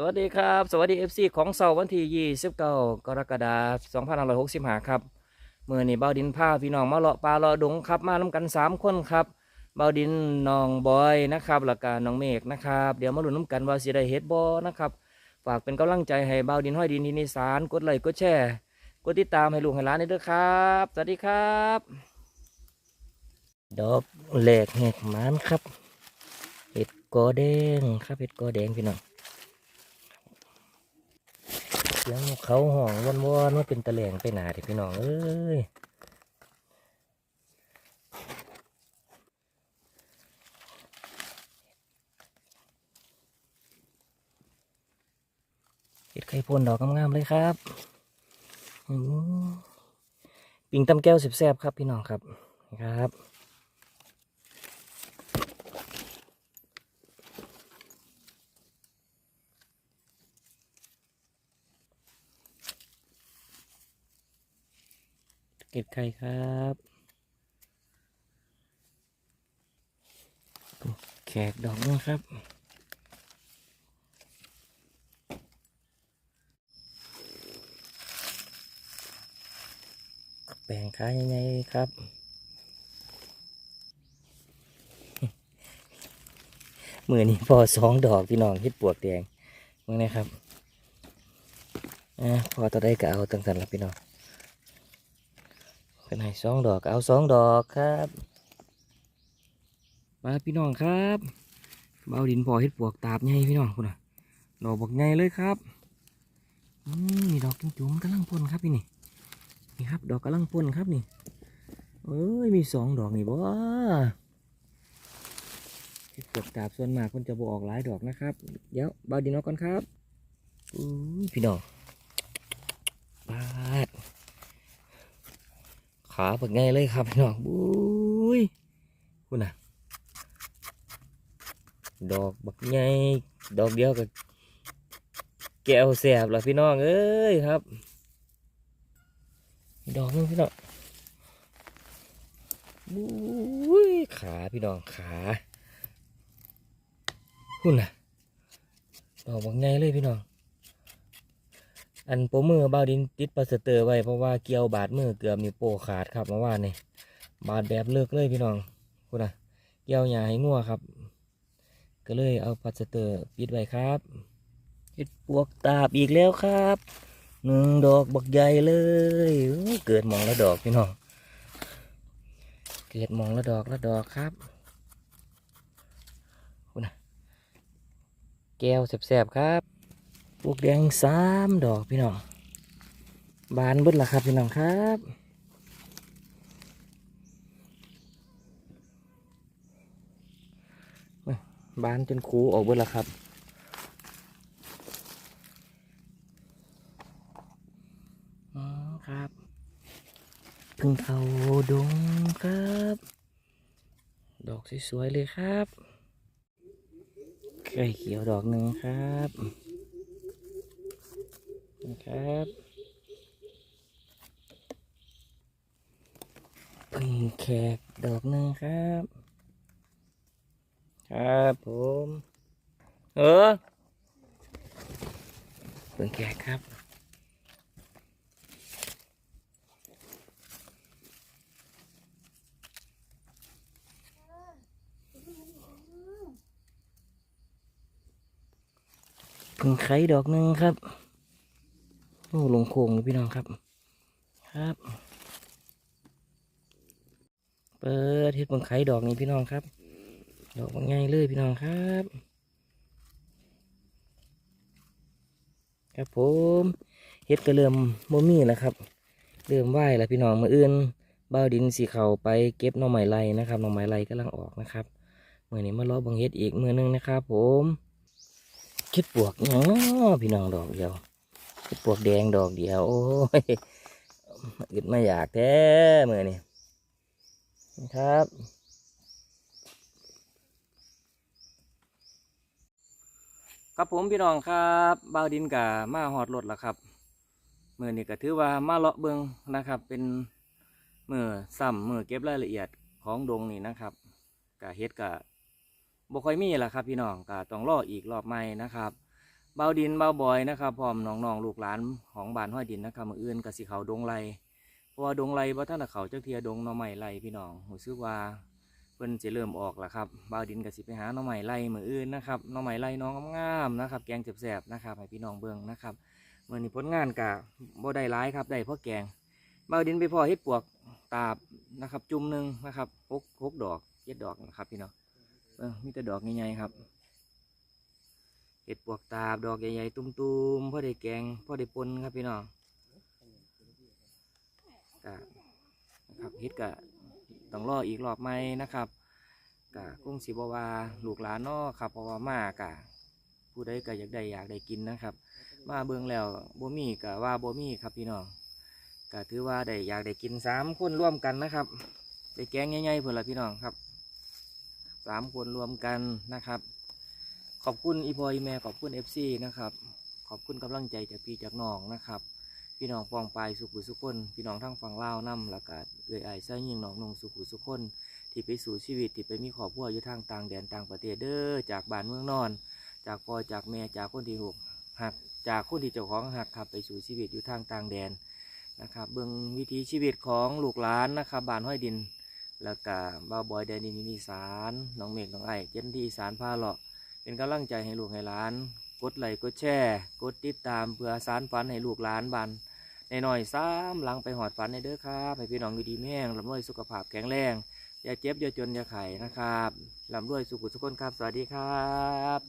สวัสดีครับ สวัสดี FC ของเสาร์วันที่29กรกฎาคม2565ครับเมื่อนี้เบาดินพาพี่น้องมาเลาะปลาเลาะดงครับมานํกัน 3 คนครับเบาดินน้องบอยนะครับแล้วก็น้องเมฆนะครับเดี๋ยวมาลุ้นน้ำกันว่าสิได้เฮ็ดบ่นะครับฝากเป็นกำลังใจให้เบาดินห้อยดินทินิสานกดไลค์กดแชร์กดติดตามให้ลูกให้หลานด้วยเด้อครับสวัสดีครับดอกแหลกแหกหมันครับเห็ดกอแดงครับเห็ดกอแดงพี่น้อง เสียงเขาห้องวนวนว่าเป็นตะแหลงไปหนาที่พี่น้องเอ้ยเห็ดไข่พ่นดอกงามๆเลยครับอืมปิงตำแก้วสิบแซบครับพี่น้องครับครับ เก็บไข่ครับแขกดอกนึงครับ แปลงขายังไงครับ มือนี้พอสองดอกพี่น้องเฮ็ดปวกแดงมึงนะครับอ่าพอตัวได้ก็เอาตั้งแต่ละพี่น้อง เป็นให้สองดอกเอาสองดอกครับ มาพี่น้องครับเบาดินพอเฮ็ดปวกตาบใหญ่พี่น้องคุณน่ะดอกบอกใหญ่เลยครับมนี่ดอกจุ๋มๆกำลังพ่นครับพี่นี่นี่ครับ ดอกกำลังพ่นครับนี่เอ้ยมีสองดอกนี่บ่เฮ็ดปวกตาบส่วนมากคนจะบออกหลายดอกนะครับ เดี๋ยวเบาดินเอาก่อนครับอุ้ยพี่น้องบาด ขาเปิดง่ายเลยครับพี่น้องบุ้ยคุณน่ะ ดอกบักใหญ่ดอกเดียวกับแก้วแสบละพี่น้องเอ้ยครับ ดอกนึงพี่น้องบุ้ยขาพี่น้องขาคุณน่ะดอกบักใหญ่เลยพี่น้อง อันโปมือบาดินติดปลาสเตอร์ไว้เพราะว่าเกี่ยวบาดมือเกือบนิ้วโปขาดครับเมื่อวานนี่บาดแบบเลิกเลยพี่น้องคุณนะเกี่ยวหยาให้งัวครับ ก็เลยเอาปลาสเตอร์ปิดไว้ครับเห็ดปวกตาบอีกแล้วครับหนึ่งดอกบักใหญ่เลยเกิดมองละดอกพี่น้องเกิดมองละดอกละดอกครับคุณนะแก้วแสบๆครับ ปลูกแดงสามดอกพี่น้อง บานเบิดละครับพี่น้องครับ บานจนคูออกเบิดละครับครับพึ่งเขาดงครับ ดอกสวยๆเลยครับไข่เขียวดอกหนึ่งครับ นะครับพึ่งแขกดอกหนึ่งครับ ครับผม เออพึ่งแขกครับพึ่งไข่ดอกหนึ่งครับ โอ้ลงโค้งพี่น้องครับ ครับ เปิดเฮ็ดบังไข่ดอกนี้พี่น้องครับ ดอกบางไงเลยพี่น้องครับ ครับผมเฮ็ดก็เริ่มโมมี่แล้วครับ เริ่มไหวแล้วพี่น้องมืออื่นเบ้าดินสีเขาไปเก็บหน่อไม้ไล่นะครับหน่อไม้ไล่กำลังออกนะครับเมื่อนี้มาล้อบังเฮ็ดอีกมือนึงนะครับ ผมคิดปวกเนาะพี่น้องดอกเดียว ปวกแดงดอกเดียว โอ้ยอึดไม่อยากแท้เมื่อนี่ครับครับผมพี่น้องครับบ่าวดินกะมาหอดรถแล้วครับเมื่อนี้ก็ถือว่ามาเลาะเบิงนะครับ เป็นเมื่อซ้ำเมื่อเก็บรายละเอียดของดงนี่นะครับกะเฮ็ดกะบ่ค่อยมีแหละครับ พี่น้องกะต้องรออีกรอบใหม่นะครับ เบาดินเบาบอยนะครับพร้อมน้องๆลูกหลานของบ้านห้อยดินนะครับมืออื่นกับสิเขาดงไรเพราะว่าดงไรว่าท่านเขาเจ้าเทียดงน่อไม้ไรพี่น้องรู้สึกว่าเพิ่นจะเริ่มออกแล้วครับเบาดินกับสิไปหาหน่อไม้ไรมืออื่นนะครับหน่อไม้ไรน้องงามๆนะครับ แกงแสบๆนะครับให้พี่น้องเบิ่งนะครับเมื่อนี้ผลงานกะบ่ได้ร้ายครับได้เพราะแกงเบาดินไปพอเฮ็ดปวกตาบนะครับ จุ่มหนึ่งนะครับหกหกดอกเจ็ดดอกนะครับพี่น้องเออมีแต่ดอกใหญ่ๆครับ เห็ดปวกตาบดอกใหญ่ๆตุ้มๆพ่อได้แกงพ่อได้ปนครับพี่น้องกะนะครับเห็ดกะต้องรออีกรอบไหมนะครับกะกุ้งสีบวาลูกหลานนอครับเพราะว่ามากะผู้ใดก็อยากได้อยากได้กินนะครับ มาเบิ่งแล้วบ่มีกะว่าบ่มีครับพี่น้องกะถือว่าได้อยากได้กินสามคนร่วมกันนะครับได้แกงใหญ่ๆเพื่อนละพี่น้องครับสามคนรวมกันนะครับ ขอบคุณอีพอยแม่ขอบคุณเอฟซีนะครับ ขอบคุณกำลังใจจากพี่จากน้องนะครับ พี่น้องปองปลายสุขุสุขคน พี่น้องทั้งฝั่งลาวน้ำแล้วก็เอ่ยไอ้ายไส้ยิงน้องนงสุขุสุขคน ที่ไปสู่ชีวิตที่ไปมีครอบครัวอยู่ทางต่างแดนต่างประเทศเด้อจากบ้านเมืองนอน จากพ่อจากแม่จากคนที่หกหักจากคนที่เจ้าของหักขับไปสู่ชีวิตอยู่ทางต่างแดนนะครับเบื้องวิถีชีวิตของลูกหลานนะครับบ้านห้อยดิน แล้วก็บ้าบอยแดนดินอีสานน้องเมฆน้องไอ้เจนที่อีสานพาเลาะ เป็นกำลังใจให้ลูกให้หลาน กดไลค์กดแชร์กดติดตามเพื่อสารฝันให้ลูกหลานบันในหน่อยซ้ำหลังไปหอดฝันในเด้อครับให้พี่น้องอยู่ดีแม่งลำรวยสุขภาพแข็งแรงอย่าเจ็บอย่าจนอย่าไข่นะครับลำรวยสุขุสุขคนครับ สวัสดีครับ